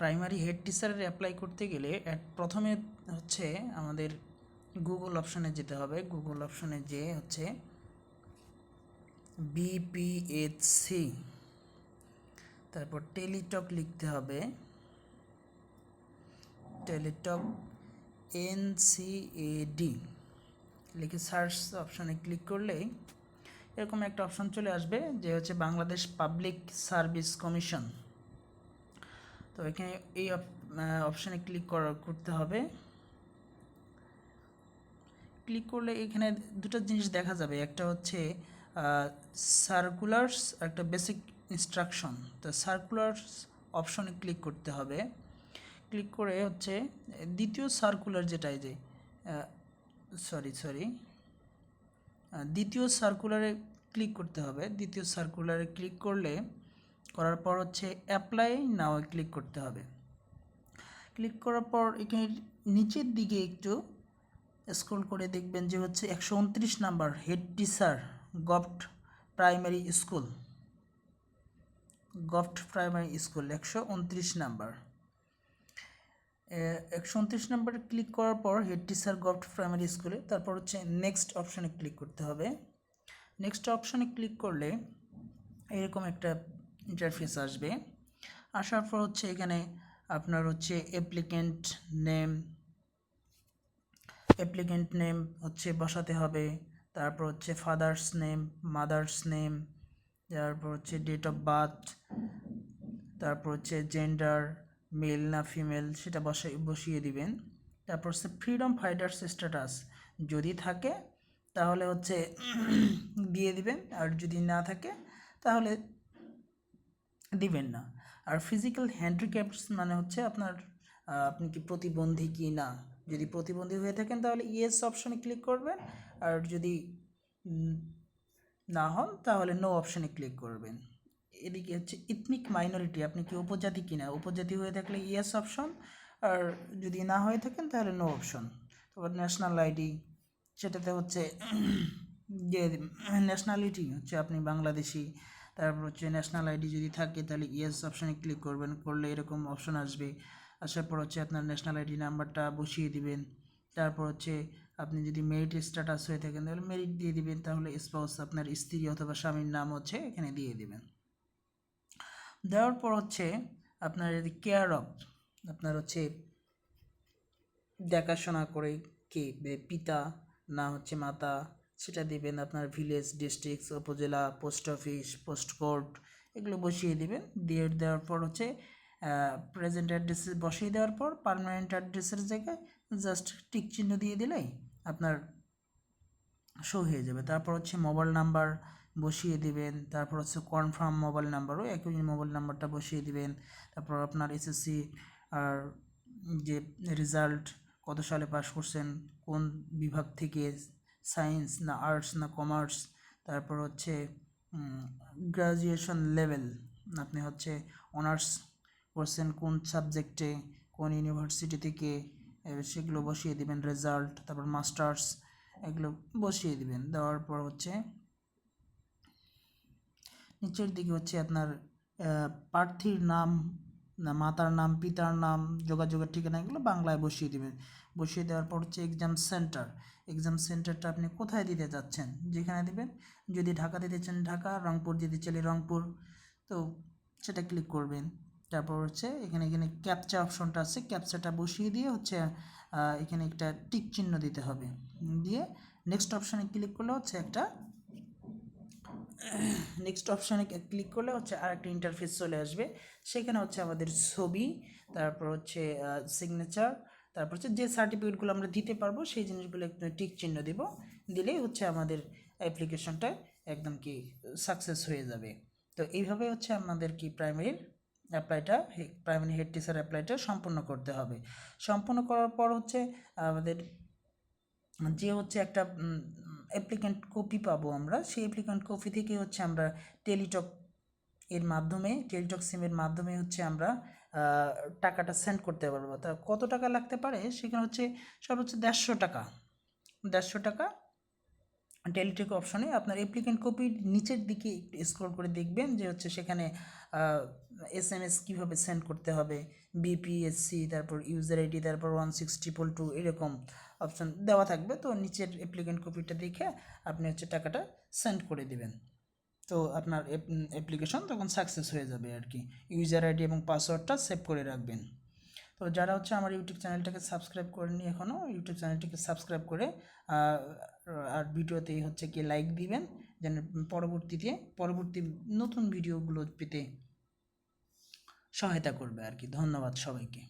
Primary head টিচারের apply করতে গেলে প্রথমে হচ্ছে আমাদের গুগল অপশানে যেতে হবে। গুগল অপশানে যে হচ্ছে বিপিএইচসি তারপর টেলিটক লিখতে হবে। টেলিটক এনসিএডি লিখে সার্চ অপশানে ক্লিক করলেই এরকম একটা অপশন চলে আসবে, যে হচ্ছে বাংলাদেশ পাবলিক সার্ভিস কমিশন তো এখানে এই অপশানে ক্লিক করা, করতে হবে। ক্লিক করলে এখানে দুটো জিনিস দেখা যাবে। একটা হচ্ছে সার্কুলার্স একটা বেসিক ইনস্ট্রাকশন তো সার্কুলার্স অপশনে ক্লিক করতে হবে। ক্লিক করে হচ্ছে, দ্বিতীয় সার্কুলার যেটাই যে সরি সরি দ্বিতীয় সার্কুলারে ক্লিক করতে হবে। দ্বিতীয় সার্কুলারে ক্লিক করলে করার পর হচ্ছে অ্যাপ্লাই নাও ক্লিক করতে হবে। ক্লিক করার পর এখানে নিচের দিকে একটু স্ক্রল করে দেখবেন যে হচ্ছে একশো উনত্রিশ number head teacher govt primary school govt primary school একশো উনত্রিশ নাম্বার। একশো উনত্রিশ নাম্বারে ক্লিক করার পর হেড টিচার গভট প্রাইমারি স্কুলে তারপর হচ্ছে নেক্সট অপশানে ক্লিক করতে হবে। নেক্সট অপশানে ক্লিক করলে এরকম একটা ইন্টারফেস আসবে। আসার পর হচ্ছে এখানে আপনার হচ্ছে অ্যাপ্লিকেন্ট নেম অ্যাপ্লিকেন্ট নেম হচ্ছে বসাতে হবে। তারপর হচ্ছে ফাদার্স নেম মাদার্স নেম তারপর হচ্ছে ডেট অফ বার্থ তারপর হচ্ছে জেন্ডার মেল না ফিমেল সেটা বসাই বসিয়ে দিবেন। তারপর হচ্ছে ফ্রিডম ফাইটার্স স্ট্যাটাস যদি থাকে, তাহলে হচ্ছে দিয়ে দিবেন। আর যদি না থাকে, তাহলে দিবেন না। আর ফিজিক্যাল হ্যান্ডিক্যাপস মানে হচ্ছে আপনার আপনি কি প্রতিবন্ধী কি না? যদি প্রতিবন্ধী হয়ে থাকেন তাহলে ইয়েস অপশানে ক্লিক করবেন। আর যদি না হন তাহলে নো অপশানে ক্লিক করবেন। এদিকে হচ্ছে ইথনিক মাইনরিটি আপনি কি উপজাতি কিনা উপজাতি হয়ে থাকলে ইয়েস অপশন আর যদি না হয়ে থাকেন তাহলে নো অপশন তারপর ন্যাশনাল আইডি সেটাতে হচ্ছে, যে ন্যাশনালিটি হচ্ছে আপনি বাংলাদেশি তারপর হচ্ছে ন্যাশনাল আইডি যদি থাকে, তাহলে ইয়েস অপশানে ক্লিক করবেন, করলে এরকম অপশন আসবে। আসার পর হচ্ছে আপনার ন্যাশনাল আইডি নাম্বারটা বসিয়ে দিবেন। তারপর হচ্ছে আপনি যদি মেরিট স্ট্যাটাস হয়ে থাকেন, তাহলে মেরিট দিয়ে দিবেন, তাহলে স্পাউস আপনার স্ত্রী অথবা স্বামীর নাম হচ্ছে এখানে দিয়ে দিবেন। দেওয়ার পর হচ্ছে আপনার যদি কেয়ার অফ আপনার হচ্ছে দেখাশোনা করে কে পিতা, না হচ্ছে মাতা সেটা দিবেন আপনার ভিলেজ ডিস্ট্রিক্ট উপজেলা, পোস্ট অফিস, পোস্ট কোর্ট, এগুলো বসিয়ে দিবেন। দিয়ে দেওয়ার পর হচ্ছে প্রেজেন্ট অ্যাড্রেস বসিয়ে দেওয়ার পর পারমানেন্ট অ্যাড্রেসের জায়গায় জাস্ট টিক চিহ্ন দিয়ে দিলেই আপনার শো হয়ে যাবে। তারপর হচ্ছে মোবাইল নাম্বার বসিয়ে দিবেন, তারপর হচ্ছে কনফার্ম মোবাইল নাম্বারও একই মোবাইল নাম্বারটা বসিয়ে দিবেন। তারপর আপনার এসএসসি আর যে রেজাল্ট কত সালে পাস করছেন, কোন বিভাগ থেকে সায়েন্স না আর্টস না কমার্স তারপর হচ্ছে গ্রাজুয়েশন লেভেল আপনি হচ্ছে অনার্স করছেন কোন সাবজেক্টে কোন ইউনিভার্সিটি থেকে সেগুলো বসিয়ে দিবেন রেজাল্ট তারপর মাস্টার্স এগুলো বসিয়ে দিবেন। দেওয়ার পর হচ্ছে, নিচের দিকে হচ্ছে আপনার প্রার্থীর নাম মাতার নাম, পিতার নাম, যোগাযোগের ঠিকানা এগুলো বাংলায় বসিয়ে দেবেন। বসিয়ে দেওয়ার পর হচ্ছে এক্সাম সেন্টার এক্সাম সেন্টারটা আপনি কোথায় দিতে যাচ্ছেন? যেখানে দেবেন। যদি ঢাকা দিতে চান ঢাকা, রংপুর দিতে চাইলে রংপুর, তো সেটা ক্লিক করবেন। তারপর হচ্ছে এখানে এখানে ক্যাপচা অপশনটা আছে। ক্যাপচাটা বসিয়ে দিয়ে হচ্ছে এখানে একটা টিক চিহ্ন দিতে হবে। দিয়ে নেক্সট অপশানে ক্লিক করলে হচ্ছে একটা নেক্সট অপশানে ক্লিক করলে হচ্ছে আর একটা ইন্টারফেস চলে আসবে। সেখানে হচ্ছে আমাদের ছবি, তারপর হচ্ছে সিগনেচার তারপর হচ্ছে যে সার্টিফিকেটগুলো আমরা দিতে পারব, সেই জিনিসগুলো একটু টিক চিহ্ন দেব। দিলেই হচ্ছে আমাদের অ্যাপ্লিকেশনটা একদম কি সাকসেস হয়ে যাবে। তো এইভাবে হচ্ছে আমাদের কি প্রাইমারির অ্যাপ্লাইটা প্রাইমারি হেড টিচার অ্যাপ্লাইটা সম্পূর্ণ করতে হবে। সম্পূর্ণ করার পর হচ্ছে আমাদের যে হচ্ছে একটা অ্যাপ্লিক্যান্ট কপি পাবো আমরা, সেই অ্যাপ্লিক্যান্ট কপি থেকে হচ্ছে আমরা টেলিটক এর মাধ্যমে টেলিটক সিমের মাধ্যমে হচ্ছে আমরা টাকাটা সেন্ড করতে পারব। তা কত টাকা লাগতে পারে? সেখানে হচ্ছে হচ্ছে দেড়শো টাকা। দেড়শো টাকা টেলিটেক অপশনে আপনার অ্যাপ্লিকেন্ট কপির নিচের দিকে একটু স্ক্রল করে দেখবেন যে হচ্ছে সেখানে এস এম এস কীভাবে সেন্ড করতে হবে বিপিএসসি তারপর ইউজার আইডি তারপর ওয়ান সিক্স ট্রিপল টু এরকম। অপশন দেওয়া থাকবে। তো নিচের অ্যাপ্লিকেন্ট কপিটা দেখে আপনি হচ্ছে টাকাটা সেন্ড করে দেবেন। তো আপনার অ্যাপ্লিকেশন তখন সাকসেস হয়ে যাবে আর কি। ইউজার আইডি এবং পাসওয়ার্ডটা সেভ করে রাখবেন। তো যারা হচ্ছে আমার ইউটিউব চ্যানেলটাকে সাবস্ক্রাইব করেনি এখনও ইউটিউব চ্যানেলটিকে সাবস্ক্রাইব করে, আর ভিডিওতে হচ্ছে কি লাইক দিবেন। যেন পরবর্তীতে, পরবর্তী নতুন ভিডিওগুলো পেতে সহায়তা করবে আর কি। ধন্যবাদ সবাইকে।